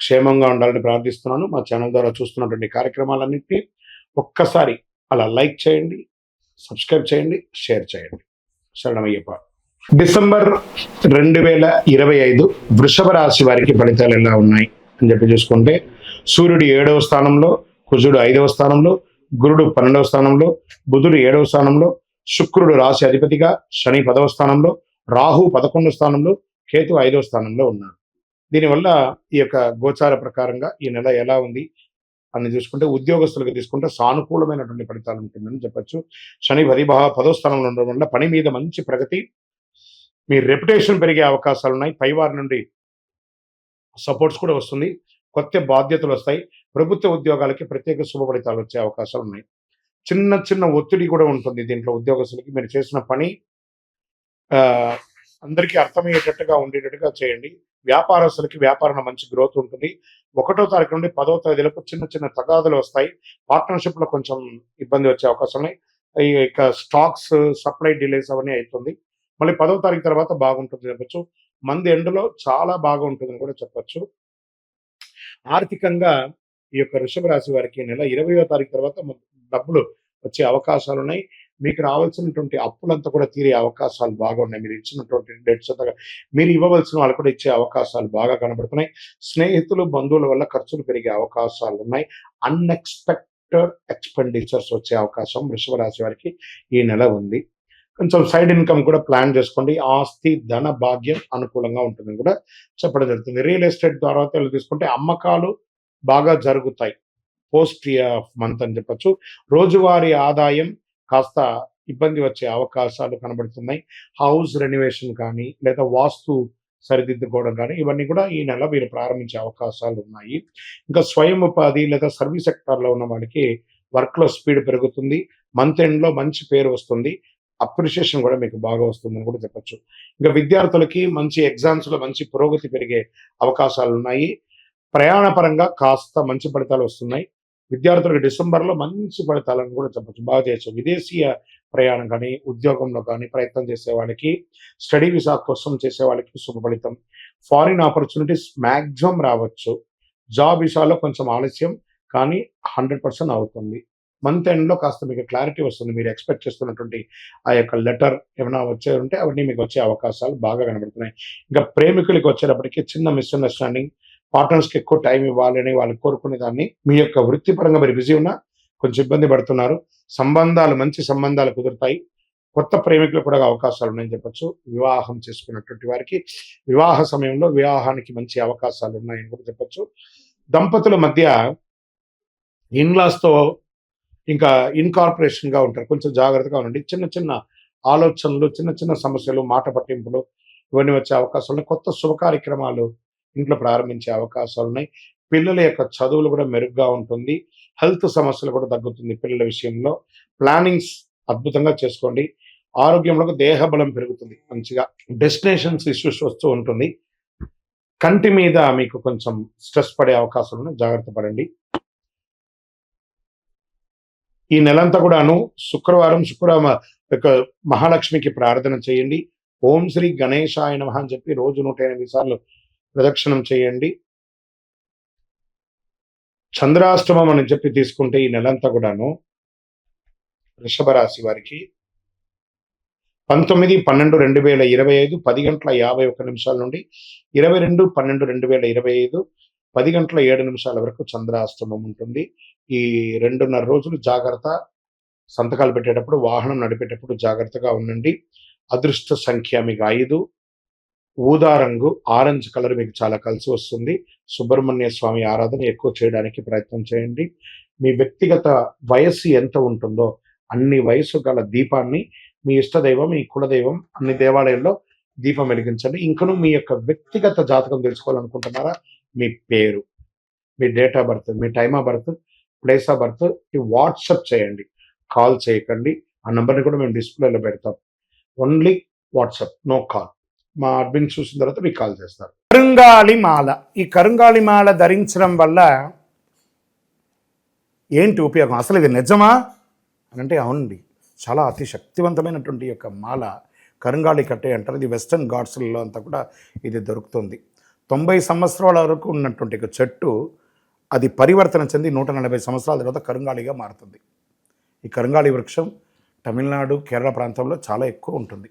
క్షేమంగా ఉండాలని ప్రార్థిస్తున్నాను. మా ఛానల్ ద్వారా చూస్తున్నటువంటి కార్యక్రమాలన్నింటినీ ఒక్కసారి అలా లైక్ చేయండి సబ్స్క్రైబ్ చేయండి షేర్ చేయండి. శరణమయ్యప్ప. డిసెంబర్ రెండు వేల ఇరవై ఐదు వృషభ రాశి వారికి ఫలితాలు ఎలా ఉన్నాయి అని చెప్పి చూసుకుంటే సూర్యుడు ఏడవ స్థానంలో కుజుడు ఐదవ స్థానంలో గురుడు పన్నెండవ స్థానంలో బుధుడు ఏడవ స్థానంలో శుక్రుడు రాశి అధిపతిగా శని పదవ స్థానంలో రాహు పదకొండవ స్థానంలో కేతు ఐదవ స్థానంలో ఉన్నారు. దీనివల్ల ఈ యొక్క గోచార ప్రకారంగా ఈ నెల ఎలా ఉంది అని చూసుకుంటే ఉద్యోగస్తులకు తీసుకుంటే సానుకూలమైనటువంటి ఫలితాలు ఉంటుందని చెప్పచ్చు. శని పది పదో స్థానంలో ఉండడం వల్ల పని మీద మంచి ప్రగతి మీ రెప్యుటేషన్ పెరిగే అవకాశాలు ఉన్నాయి. పైవారి నుండి సపోర్ట్స్ కూడా వస్తుంది. కొత్త బాధ్యతలు వస్తాయి. ప్రభుత్వ ఉద్యోగాలకి ప్రత్యేక శుభ ఫలితాలు వచ్చే అవకాశాలు ఉన్నాయి. చిన్న చిన్న ఒత్తిడి కూడా ఉంటుంది దీంట్లో ఉద్యోగస్తులకి. మీరు చేసిన పని అందరికీ అర్థమయ్యేటట్టుగా ఉండేటట్టుగా చేయండి. వ్యాపారస్తులకి వ్యాపారంలో మంచి గ్రోత్ ఉంటుంది. ఒకటో తారీఖు నుండి పదో తేదీలకు చిన్న చిన్న తగాదులు వస్తాయి. పార్ట్నర్షిప్లో కొంచెం ఇబ్బంది వచ్చే అవకాశం ఉన్నాయి. ఈ ఇక స్టాక్స్ సప్లై డిలేస్ అవన్నీ అవుతుంది మళ్ళీ పదో తారీఖు తర్వాత బాగుంటుంది చెప్పచ్చు. మంది ఎండ్లో చాలా బాగా ఉంటుందని కూడా చెప్పచ్చు. ఆర్థికంగా ఈ యొక్క వృషభ రాశి వారికి నెల ఇరవయో తారీఖు తర్వాత డబ్బులు వచ్చే అవకాశాలు ఉన్నాయి. మీకు రావాల్సినటువంటి అప్పులంతా కూడా తీరే అవకాశాలు బాగా ఉన్నాయి. మీరు ఇచ్చినటువంటి డెట్స్ అంతా మీరు ఇవ్వవలసిన వాళ్ళు కూడా ఇచ్చే అవకాశాలు బాగా కనబడుతున్నాయి. స్నేహితులు బంధువుల వల్ల ఖర్చులు పెరిగే అవకాశాలు ఉన్నాయి. అన్ఎక్స్పెక్టెడ్ ఎక్స్పెండిచర్స్ వచ్చే అవకాశం వృషభ రాశి వారికి ఈ నెల ఉంది. కొంచెం సైడ్ ఇన్కమ్ కూడా ప్లాన్ చేసుకోండి. ఆస్తి ధన భాగ్యం అనుకూలంగా ఉంటుందని కూడా చెప్పడం జరుగుతుంది. రియల్ ఎస్టేట్ ద్వారా తీసుకుంటే అమ్మకాలు బాగా జరుగుతాయి. పోస్ట్ ఆఫ్ మంత్ అని చెప్పొచ్చు. రోజువారీ ఆదాయం కాస్త ఇబ్బంది వచ్చే అవకాశాలు కనబడుతున్నాయి. హౌస్ రెనోవేషన్ కానీ లేదా వాస్తు సరిదిద్దుకోవడం కానీ ఇవన్నీ కూడా ఈ నెల మీరు ప్రారంభించే అవకాశాలు ఉన్నాయి. ఇంకా స్వయం ఉపాధి లేదా సర్వీస్ సెక్టార్లో ఉన్న వాళ్ళకి వర్క్లో స్పీడ్ పెరుగుతుంది. మంత్ ఎండ్లో మంచి పేరు వస్తుంది. అప్రిషియేషన్ కూడా మీకు బాగా వస్తుందని కూడా చెప్పొచ్చు. ఇంకా విద్యార్థులకి మంచి ఎగ్జామ్స్లో మంచి పురోగతి పెరిగే అవకాశాలు ఉన్నాయి. ప్రయాణ పరంగా కాస్త మంచి ఫలితాలు వస్తున్నాయి. విద్యార్థులకు డిసెంబర్లో మంచి ఫలితాలను కూడా చెప్పచ్చు. బాగా చేయొచ్చు విదేశీయ ప్రయాణం కానీ ఉద్యోగంలో కానీ ప్రయత్నం చేసే వాళ్ళకి స్టడీ వీసా కోసం చేసే వాళ్ళకి శుభ ఫలితం. ఫారిన్ ఆపర్చునిటీస్ మ్యాక్సిమం రావచ్చు. జాబ్ విషయాల్లో కొంచెం ఆలస్యం కానీ హండ్రెడ్ పర్సెంట్ అవుతుంది. మంత్ ఎండ్లో కాస్త మీకు క్లారిటీ వస్తుంది. మీరు ఎక్స్పెక్ట్ చేస్తున్నటువంటి ఆ యొక్క లెటర్ ఏమైనా వచ్చే ఉంటే అవన్నీ మీకు వచ్చే అవకాశాలు బాగా కనబడుతున్నాయి. ఇంకా ప్రేమికులకి వచ్చేటప్పటికి చిన్న మిస్అండర్స్టాండింగ్ పార్ట్నర్స్కి ఎక్కువ టైం ఇవ్వాలని వాళ్ళు కోరుకునే దాన్ని మీ యొక్క వృత్తిపరంగా మీరు బిజీ ఉన్నా కొంచెం ఇబ్బంది పడుతున్నారు. సంబంధాలు మంచి సంబంధాలు కుదురుతాయి. కొత్త ప్రేమికులు కూడా అవకాశాలు ఉన్నాయని చెప్పొచ్చు. వివాహం చేసుకున్నటువంటి వారికి వివాహ సమయంలో వివాహానికి మంచి అవకాశాలు ఉన్నాయని కూడా చెప్పొచ్చు. దంపతుల మధ్య ఇన్లాస్తో ఇంకా ఇన్కార్పొరేషన్గా ఉంటారు. కొంచెం జాగ్రత్తగా ఉండండి. చిన్న చిన్న ఆలోచనలు చిన్న చిన్న సమస్యలు మాట పట్టింపులు ఇవన్నీ వచ్చే అవకాశాలు ఉన్నాయి. కొత్త శుభ కార్యక్రమాలు ఇంట్లో ప్రారంభించే అవకాశాలు ఉన్నాయి పిల్లల యొక్క చదువులు కూడా మెరుగ్గా ఉంటుంది. హెల్త్ సమస్యలు కూడా తగ్గుతుంది పిల్లల విషయంలో. ప్లానింగ్స్ అద్భుతంగా చేసుకోండి. ఆరోగ్యంలో దేహ బలం పెరుగుతుంది. మంచిగా డెస్టినేషన్స్ ఇష్యూస్ వస్తూ ఉంటుంది. కంటి మీద మీకు కొంచెం స్ట్రెస్ పడే అవకాశం ఉన్నాయి. జాగ్రత్త పడండి. ఈ నెలంతా కూడాను శుక్రవారం శుక్రవారం యొక్క మహాలక్ష్మికి ప్రార్థన చేయండి. ఓం శ్రీ గణేశాయ నమ అని చెప్పి రోజు నూట ఎనిమిది సార్లు ప్రదక్షిణం చేయండి. చంద్రాష్టమం అని చెప్పి తీసుకుంటే ఈ నెలంతా కూడాను వృషభ రాశి వారికి పంతొమ్మిది పన్నెండు రెండు వేల ఇరవై ఐదు పది గంటల యాభై ఒక్క నిమిషాల నుండి ఇరవై రెండు పన్నెండు రెండు వేల ఇరవై ఐదు పది గంటల ఏడు నిమిషాల వరకు చంద్రాష్టమం ఉంటుంది. ఈ రెండున్నర రోజులు జాగ్రత్త సంతకాలు పెట్టేటప్పుడు వాహనం నడిపేటప్పుడు జాగ్రత్తగా ఉండండి. అదృష్ట సంఖ్య మీకు ఐదు. ఊదా రంగు ఆరెంజ్ కలర్ మీకు చాలా కలిసి వస్తుంది. సుబ్రహ్మణ్య స్వామి ఆరాధన ఎక్కువ చేయడానికి ప్రయత్నం చేయండి. మీ వ్యక్తిగత వయస్సు ఎంత ఉంటుందో అన్ని వయసు గల దీపాన్ని మీ ఇష్టదైవం మీ కులదైవం అన్ని దేవాలయంలో దీపం వెలిగించండి. ఇంకను మీ యొక్క వ్యక్తిగత జాతకం తెలుసుకోవాలనుకుంటున్నారా? మీ పేరు మీ date of birth me time of birth place of birth WhatsApp చేయండి. కాల్ చేయకండి. ఆ నెంబర్ని కూడా మేము డిస్ప్లేలో పెడతాం. Only WhatsApp no call. మా అడ్మిన్ చూసిన తర్వాత మీకు కాల్ చేస్తారు. కరుంగాలి మాల. ఈ కరుంగాలి మాల ధరించడం వల్ల ఏంటి ఉపయోగం? అసలు ఇది నిజమా? అని అంటే అవునండి. చాలా అతి శక్తివంతమైనటువంటి యొక్క మాల కరుంగాళి కట్టే అంటారు. ఇది వెస్టర్న్ గాడ్స్లలో అంతా కూడా ఇది దొరుకుతుంది. తొంభై సంవత్సరాల వరకు ఉన్నటువంటి ఒక చెట్టు అది పరివర్తన చెంది నూట నలభై సంవత్సరాల తర్వాత కరుంగాళిగా మారుతుంది. ఈ కరుంగాళి వృక్షం తమిళనాడు కేరళ ప్రాంతంలో చాలా ఎక్కువ ఉంటుంది.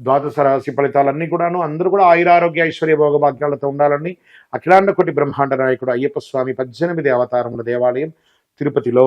ద్వాదశ రాశి ఫలితాలన్నీ కూడాను అందరూ కూడా ఆయురారోగ్య ఐశ్వర్య భోగభాగ్యాలతో ఉండాలని అఖిలాండ కోటి బ్రహ్మాండ నాయకుడు అయ్యప్ప స్వామి పద్దెనిమిది అవతారముల దేవాలయం తిరుపతిలో